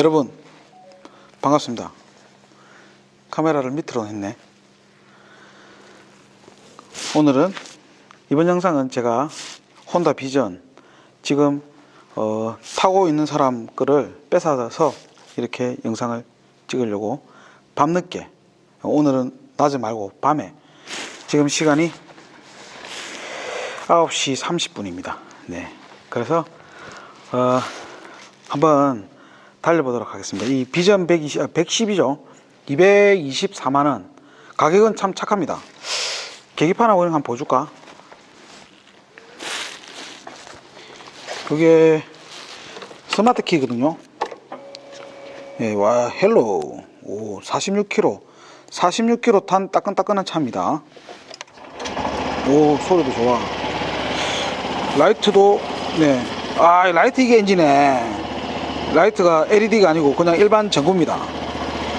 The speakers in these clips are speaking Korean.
여러분 반갑습니다. 카메라를 밑으로 했네. 오늘은 이번 영상은 제가 혼다 비전 지금 어, 타고 있는 사람 거를 뺏어서 이렇게 영상을 찍으려고 밤늦게 오늘은 낮에 말고 밤에 지금 시간이 9시 30분입니다. 네. 그래서 어, 한번 달려보도록 하겠습니다. 이 비전 120, 아, 110이죠. 224만 원. 가격은 참 착합니다. 계기판하고 이런 거 한번 보여줄까? 그게 스마트 키거든요. 예, 와, 헬로. 오, 46km. 46km 탄 따끈따끈한 차입니다. 오, 소리도 좋아. 라이트도, 네. 아, 라이트 이게 엔진에. 라이트가 LED가 아니고 그냥 일반 전구입니다.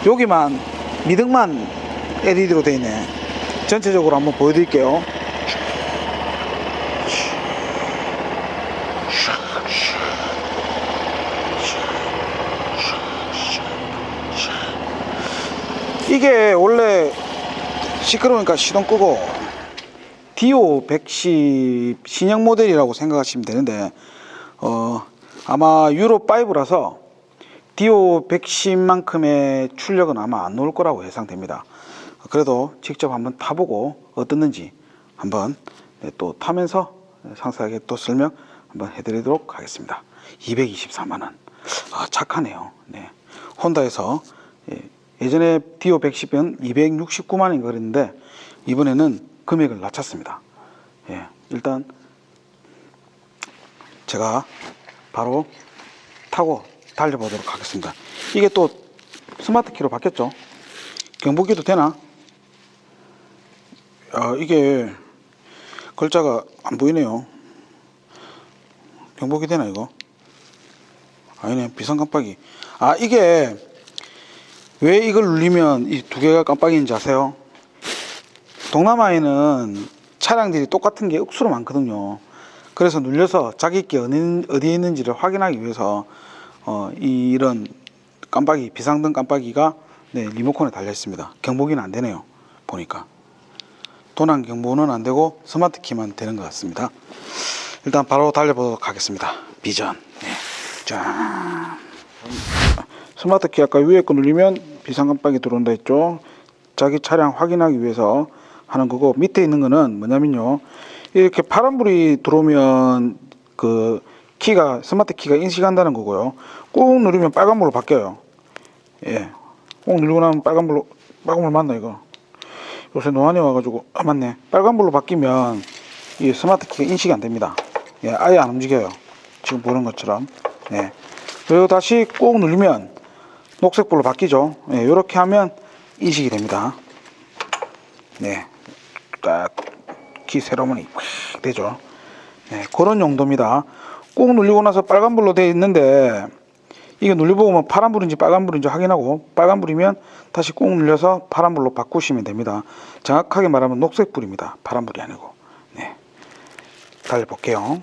여기만, 미등만 LED로 되어 있네. 전체적으로 한번 보여드릴게요. 이게 원래 시끄러우니까 시동 끄고 디오 110 신형 모델이라고 생각하시면 되는데 어 아마 유로 5라서 디오 110만큼의 출력은 아마 안 나올 거라고 예상됩니다. 그래도 직접 한번 타보고 어떻는지 한번 네, 또 타면서 상세하게 또 설명 한번 해드리도록 하겠습니다. 224만 원. 아, 착하네요. 네. 혼다에서 예, 예전에 디오 110은 269만 원인 그랬는데 이번에는 금액을 낮췄습니다. 예, 일단 제가 바로 타고 달려보도록 하겠습니다. 이게 또 스마트 키로 바뀌었죠. 경보기도 되나? 아, 이게 글자가 안 보이네요. 경보기 되나 이거? 아니네 비상 깜빡이. 아 이게 왜 이걸 눌리면 이 두 개가 깜빡이인지 아세요? 동남아에는 차량들이 똑같은 게 억수로 많거든요. 그래서 눌려서 자기께 어디, 어디에 있는지를 확인하기 위해서 어, 이런 깜빡이 비상등 깜빡이가 네, 리모컨에 달려 있습니다. 경보기는 안 되네요. 보니까 도난 경보는 안 되고 스마트 키만 되는 것 같습니다. 일단 바로 달려보도록 하겠습니다. 비전. 네. 짠. 스마트 키 아까 위에 거 누르면 비상 깜빡이 들어온다 했죠. 자기 차량 확인하기 위해서 하는 거고 밑에 있는 거는 뭐냐면요. 이렇게 파란불이 들어오면 그 키가 스마트 키가 인식한다는 거고요. 꾹 누르면 빨간불로 바뀌어요. 예. 꾹 누르고 나면 빨간불로 빨간불 맞나 이거? 요새 노안이 와가지고 아 맞네. 빨간불로 바뀌면 이 스마트 키가 인식이 안 됩니다. 예, 아예 안 움직여요. 지금 보는 것처럼. 네. 그리고 다시 꾹 누르면 녹색불로 바뀌죠. 예, 이렇게 하면 인식이 됩니다. 네. 딱, 키 세로문이 확 되죠. 네, 그런 용도입니다. 꾹 눌리고 나서 빨간불로 되어 있는데, 이게 눌려보면 파란불인지 빨간불인지 확인하고, 빨간불이면 다시 꾹 눌려서 파란불로 바꾸시면 됩니다. 정확하게 말하면 녹색불입니다. 파란불이 아니고. 네. 달려볼게요.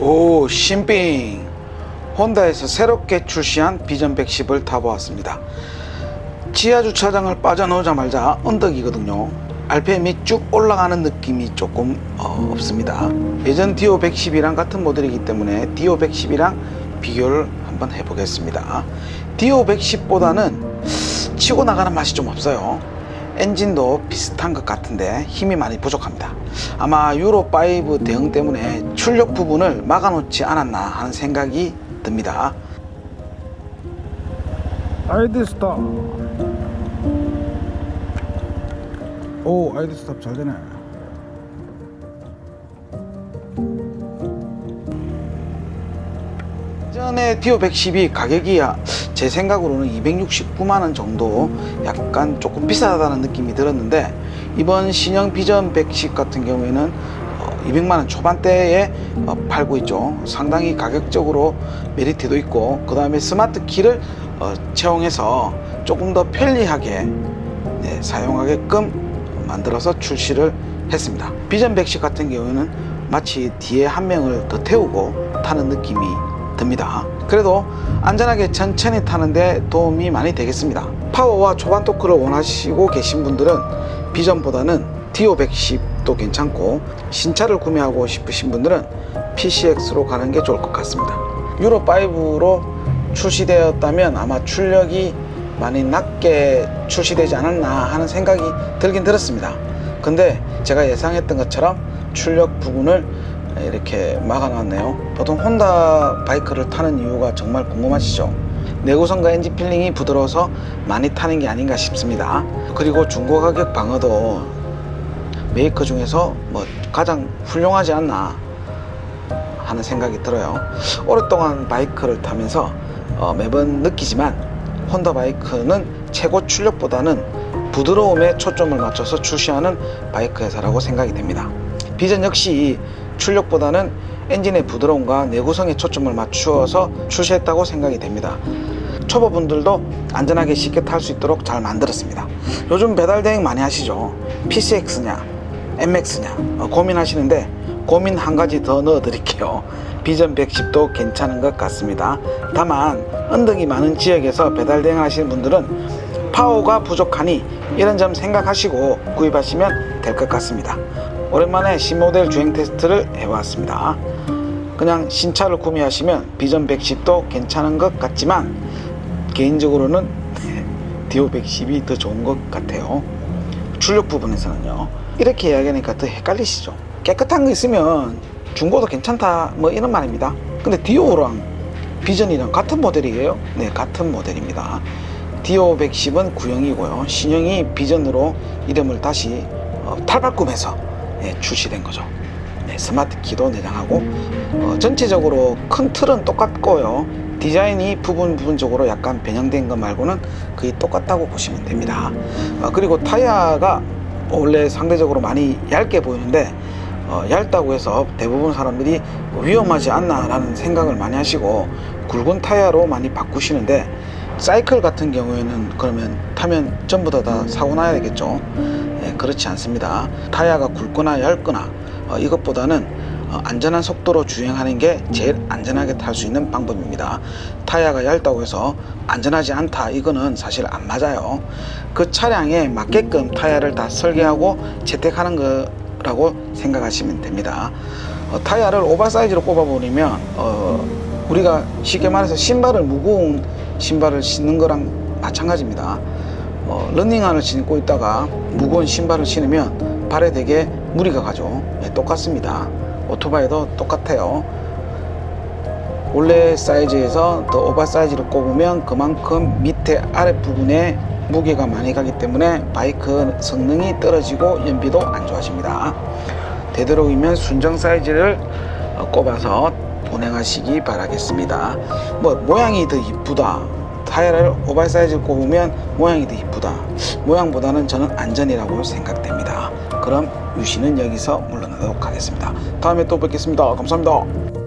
오 신빙 혼다에서 새롭게 출시한 비전 110을 타보았습니다 지하 주차장을 빠져나오자마자 언덕이거든요 RPM이 쭉 올라가는 느낌이 조금 어, 없습니다 예전 디오 110이랑 같은 모델이기 때문에 디오 110이랑 비교를 한번 해보겠습니다 디오 110보다는 치고 나가는 맛이 좀 없어요 엔진도 비슷한 것 같은데 힘이 많이 부족합니다. 아마 유로5 대응 때문에 출력 부분을 막아놓지 않았나 하는 생각이 듭니다. 아이드 스탑. 오, 아이드 스탑 잘 되네. 전에 디오 110이 가격이 제 생각으로는 269만 원 정도 약간 조금 비싸다는 느낌이 들었는데 이번 신형 비전 110 같은 경우에는 200만 원 초반대에 어, 팔고 있죠. 상당히 가격적으로 메리트도 있고 그 다음에 스마트 키를 어, 채용해서 조금 더 편리하게 네, 사용하게끔 만들어서 출시를 했습니다. 비전 110 같은 경우에는 마치 뒤에 한 명을 더 태우고 타는 느낌이 듭니다. 그래도 안전하게 천천히 타는데 도움이 많이 되겠습니다. 파워와 초반 토크를 원하시고 계신 분들은 비전보다는 디오 110도 괜찮고 신차를 구매하고 싶으신 분들은 PCX로 가는 게 좋을 것 같습니다. 유로 5로 출시되었다면 아마 출력이 많이 낮게 출시되지 않았나 하는 생각이 들긴 들었습니다. 근데 제가 예상했던 것처럼 출력 부분을 이렇게 막아놨네요. 보통 혼다 바이크를 타는 이유가 정말 궁금하시죠? 내구성과 엔진 필링이 부드러워서 많이 타는 게 아닌가 싶습니다. 그리고 중고 가격 방어도 메이커 중에서 뭐 가장 훌륭하지 않나 하는 생각이 들어요. 오랫동안 바이크를 타면서 어, 매번 느끼지만 혼다 바이크는 최고 출력보다는 부드러움에 초점을 맞춰서 출시하는 바이크 회사라고 생각이 됩니다. 비전 역시 출력보다는 엔진의 부드러움과 내구성에 초점을 맞추어서 출시했다고 생각이 됩니다. 초보분들도 안전하게 쉽게 탈 수 있도록 잘 만들었습니다. 요즘 배달 대행 많이 하시죠? PCX냐, MX냐 어, 고민하시는데 고민 한 가지 더 넣어 드릴게요. 비전 110도 괜찮은 것 같습니다. 다만 언덕이 많은 지역에서 배달 대행 하시는 분들은 파워가 부족하니 이런 점 생각하시고 구입하시면 될 것 같습니다. 오랜만에 신모델 주행 테스트를 해봤습니다. 그냥 신차를 구매하시면 비전 110도 괜찮은 것 같지만 개인적으로는 디오 110이 더 좋은 것 같아요. 출력 부분에서는요. 이렇게 이야기하니까 더 헷갈리시죠? 깨끗한 거 있으면 중고도 괜찮다 뭐 이런 말입니다. 근데 디오랑 비전이랑 같은 모델이에요? 네, 같은 모델입니다. 디오 110은 구형이고요. 신형이 비전으로 이름을 다시 어, 탈바꿈해서 예, 출시된 거죠. 네, 스마트 키도 내장하고 어, 전체적으로 큰 틀은 똑같고요. 디자인이 부분 부분적으로 약간 변형된 것 말고는 거의 똑같다고 보시면 됩니다. 어, 그리고 타이어가 원래 상대적으로 많이 얇게 보이는데 어, 얇다고 해서 대부분 사람들이 위험하지 않나라는 생각을 많이 하시고 굵은 타이어로 많이 바꾸시는데 사이클 같은 경우에는 그러면 타면 전부 다, 다 사고 나야 되겠죠. 예, 그렇지 않습니다. 타이어가 굵거나 얇거나 어, 이것보다는 어, 안전한 속도로 주행하는 게 제일 안전하게 탈 수 있는 방법입니다. 타이어가 얇다고 해서 안전하지 않다 이거는 사실 안 맞아요. 그 차량에 맞게끔 타이어를 다 설계하고 채택하는 거 라고 생각하시면 됩니다. 어, 타이어를 오버사이즈로 꼽아버리면 어, 우리가 쉽게 말해서 신발을 무거운 신발을 신는 거랑 마찬가지입니다. 어, 런닝화를 신고 있다가 무거운 신발을 신으면 발에 되게 무리가 가죠. 예, 똑같습니다. 오토바이도 똑같아요. 원래 사이즈에서 더 오버사이즈를 꼽으면 그만큼 밑에 아랫부분에 무게가 많이 가기 때문에 바이크 성능이 떨어지고 연비도 안 좋아집니다. 되도록이면 순정 사이즈를 어, 꼽아서 운행하시기 바라겠습니다. 뭐 모양이 더 이쁘다. 타이어를 오버사이즈 꼽으면 모양이 더 이쁘다. 모양보다는 저는 안전이라고 생각됩니다. 그럼 유시는 여기서 물러나도록 하겠습니다. 다음에 또 뵙겠습니다. 감사합니다.